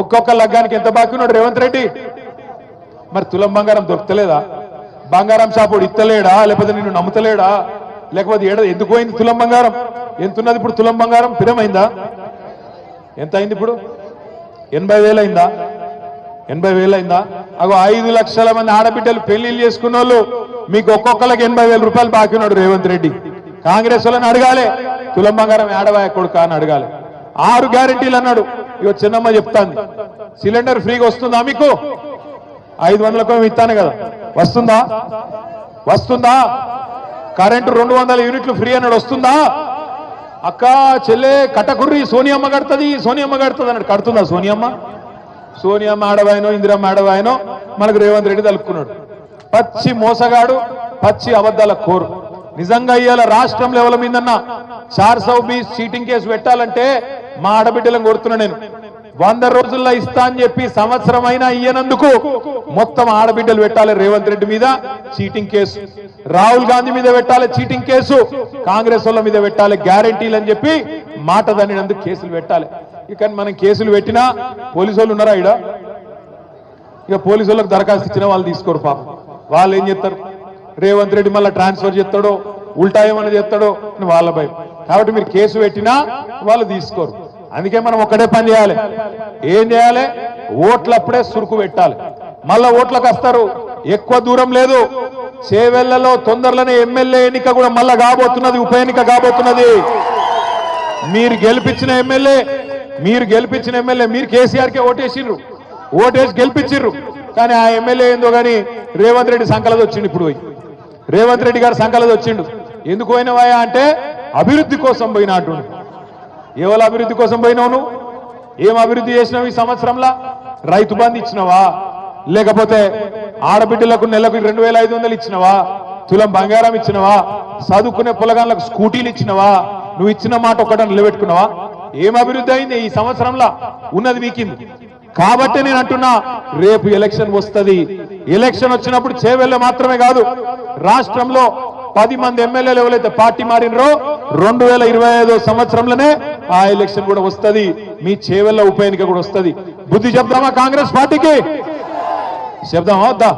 ఒక్కొక్క లగ్గానికి ఎంత బాకీ ఉన్నాడు? రేవంత్ రెడ్డి. మరి తులం బంగారం దొరకలేదా? బంగారం షాపుడు ఇత్తలేడా? లేకపోతే నిన్ను నమ్ముతలేడా? లేకపోతే ఏడ ఎందుకు పోయింది తులం బంగారం? ఎంత ఉన్నది ఇప్పుడు తులం బంగారం? పిరమైందా? ఎంత అయింది ఇప్పుడు? ఎనభై వేలు అయిందా ఎనభై వేలు అయిందా అగో ఐదు లక్షల మంది ఆడబిడ్డలు పెళ్ళిళ్ళు చేసుకున్న వాళ్ళు మీకు ఒక్కొక్కరికి ఎనభై వేల రూపాయలు బాకీ ఉన్నాడు రేవంత్ రెడ్డి. కాంగ్రెస్ వాళ్ళని అడగాలి. తులం బంగారం ఆడవాయ కొడుక అని అడగాలి. ఆరు గ్యారెంటీలు అన్నాడు. ఇగో చిన్నమ్మ చెప్తాంది. సిలిండర్ ఫ్రీగా వస్తుందా మీకు? ఐదు వందలకు ఇస్తాను కదా. వస్తుందా? వస్తుందా? కరెంటు రెండు వందల యూనిట్లు ఫ్రీ అన్నాడు వస్తుందా? అక్క చెల్లె కట్టకుర్రి సోనియమ్మ కడుతుంది సోనియమ్మ కడుతుంది అన్నాడు. కడుతుందా సోనియమ్మ? సోనియమ్మ ఆడవాయనో ఇందిరమ్మ ఆడవాయనో మనకు రేవంత్ రెడ్డి తలుపుకున్నాడు. పచ్చి మోసగాడు పచ్చి అబద్ధాల కోరు. నిజంగా ఇవాళ రాష్ట్రం లెవెల్ మీదన్నా చార్ సౌ బీస్ చీటింగ్ కేసు పెట్టాలంటే మా ఆడబిడ్డలను కొడుతున్నా నేను. వంద రోజుల్లో ఇస్తా అని చెప్పి సంవత్సరం అయినా ఇయ్యనందుకు మొత్తం ఆడబిడ్డలు పెట్టాలి రేవంత్ రెడ్డి మీద చీటింగ్ కేసు. రాహుల్ గాంధీ మీద పెట్టాలి చీటింగ్ కేసు. కాంగ్రెస్ వాళ్ళ మీద పెట్టాలి గ్యారంటీలు అని చెప్పి మాట దానినందుకు కేసులు పెట్టాలి. ఇక మనం కేసులు పెట్టినా పోలీసు వాళ్ళు ఉన్నారా ఇడ ఇక పోలీసు వాళ్ళకి దరఖాస్తు ఇచ్చిన వాళ్ళు తీసుకోరు పాపం. వాళ్ళు ఏం చేస్తారు? రేవంత్ రెడ్డి మళ్ళీ ట్రాన్స్ఫర్ చేస్తాడో ఉల్టా ఏమైనా చేస్తాడో అని వాళ్ళ భయం. కాబట్టి మీరు కేసు పెట్టినా వాళ్ళు తీసుకోరు. అందుకే మనం ఒక్కడే పని చేయాలి. ఏం చేయాలి? ఓట్లప్పుడే సురుకు పెట్టాలి. మళ్ళా ఓట్లకు వస్తారు ఎక్కువ దూరం లేదు. చేవెళ్ళలో తొందరలోనే ఎమ్మెల్యే ఎన్నిక కూడా మళ్ళా కాబోతున్నది ఉప ఎన్నిక కాబోతున్నది. మీరు గెలిపించిన ఎమ్మెల్యే మీరు గెలిపించిన ఎమ్మెల్యే మీరు కేసీఆర్కే ఓటేసిర్రు ఓటేసి గెలిపించిర్రు కానీ ఆ ఎమ్మెల్యే ఏందో కానీ రేవంత్ రెడ్డి సంకలది వచ్చిండు ఇప్పుడు పోయి. రేవంత్ రెడ్డి గారు సంకలది వచ్చిండు. ఎందుకు పోయినవాయా అంటే అభివృద్ధి కోసం పోయినట్టు ఏవల అభివృద్ధి కోసం పోయినావు నువ్వు? ఏం అభివృద్ధి చేసినావు ఈ సంవత్సరంలో? రైతు బంధు ఇచ్చినవా? లేకపోతే ఆడబిడ్డలకు నెలకు రెండు వేల ఐదు వందలు ఇచ్చినవా? తులం బంగారం ఇచ్చినవా? చదువుకునే పొలగాళ్ళకు స్కూటీలు ఇచ్చినవా? నువ్వు ఇచ్చిన మాట ఒక్కట నిలబెట్టుకున్నావా? ఏం అభివృద్ధి అయింది ఈ సంవత్సరంలో? ఉన్నది వీకింది కాబట్టి నేను అంటున్నా రేపు ఎలక్షన్ వస్తుంది. ఎలక్షన్ వచ్చినప్పుడు చేవెళ్ళ మాత్రమే కాదు రాష్ట్రంలో పది మంది ఎమ్మెల్యేలు ఎవరైతే పార్టీ మారినరో రెండు వేల ఇరవై ఐదో సంవత్సరంలోనే ఆ ఎలక్షన్ కూడా వస్తుంది. మీ చేవెళ్ళ ఉప ఎన్నిక కూడా వస్తుంది. బుద్ధి చెప్దామా కాంగ్రెస్ పార్టీకి? చెప్దామా వద్దా?